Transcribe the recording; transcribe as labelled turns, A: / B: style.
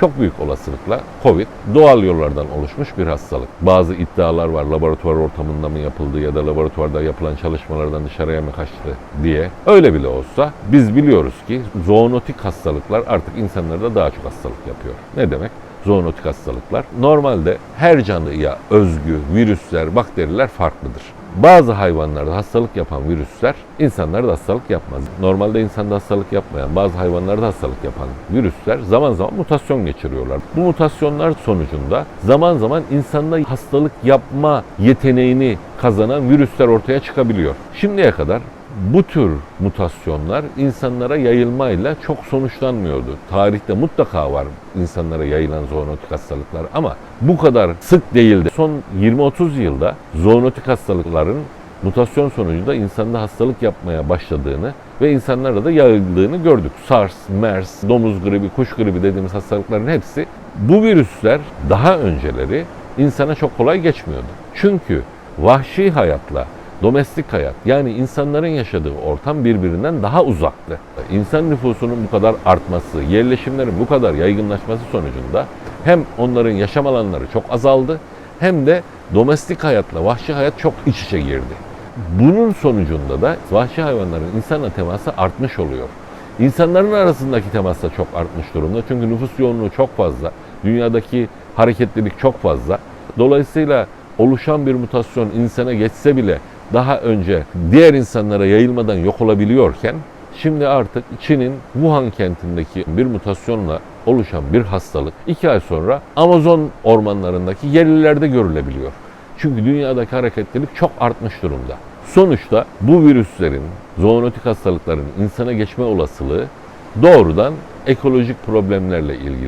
A: çok büyük olasılıkla Covid doğal yollardan oluşmuş bir hastalık. Bazı iddialar var laboratuvar ortamında mı yapıldı ya da laboratuvarda yapılan çalışmalardan dışarıya mı kaçtı diye. Öyle bile olsa biz biliyoruz ki zoonotik hastalıklar artık insanlarda daha çok hastalık yapıyor. Ne demek? Zoonotik hastalıklar. Normalde her canlıya özgü virüsler, bakteriler farklıdır. Bazı hayvanlarda hastalık yapan virüsler insanlarda hastalık yapmaz. Normalde insanda hastalık yapmayan, bazı hayvanlarda hastalık yapan virüsler zaman zaman mutasyon geçiriyorlar. Bu mutasyonlar sonucunda zaman zaman insanda hastalık yapma yeteneğini kazanan virüsler ortaya çıkabiliyor. Şimdiye kadar bu tür mutasyonlar insanlara yayılmayla çok sonuçlanmıyordu. Tarihte mutlaka var insanlara yayılan zoonotik hastalıklar ama bu kadar sık değildi. Son 20-30 yılda zoonotik hastalıkların mutasyon sonucunda insanda hastalık yapmaya başladığını ve insanlara da yayıldığını gördük. SARS, MERS, domuz gribi, kuş gribi dediğimiz hastalıkların hepsi bu virüsler daha önceleri insana çok kolay geçmiyordu. Çünkü vahşi hayatla domestik hayat yani insanların yaşadığı ortam birbirinden daha uzaktı. İnsan nüfusunun bu kadar artması, yerleşimlerin bu kadar yaygınlaşması sonucunda hem onların yaşam alanları çok azaldı hem de domestik hayatla vahşi hayat çok iç içe girdi. Bunun sonucunda da vahşi hayvanların insanla teması artmış oluyor. İnsanların arasındaki temas da çok artmış durumda. Çünkü nüfus yoğunluğu çok fazla. Dünyadaki hareketlilik çok fazla. Dolayısıyla oluşan bir mutasyon insana geçse bile daha önce diğer insanlara yayılmadan yok olabiliyorken şimdi artık Çin'in Wuhan kentindeki bir mutasyonla oluşan bir hastalık iki ay sonra Amazon ormanlarındaki yerlilerde görülebiliyor. Çünkü dünyadaki hareketlilik çok artmış durumda. Sonuçta bu virüslerin, zoonotik hastalıkların insana geçme olasılığı doğrudan ekolojik problemlerle ilgili.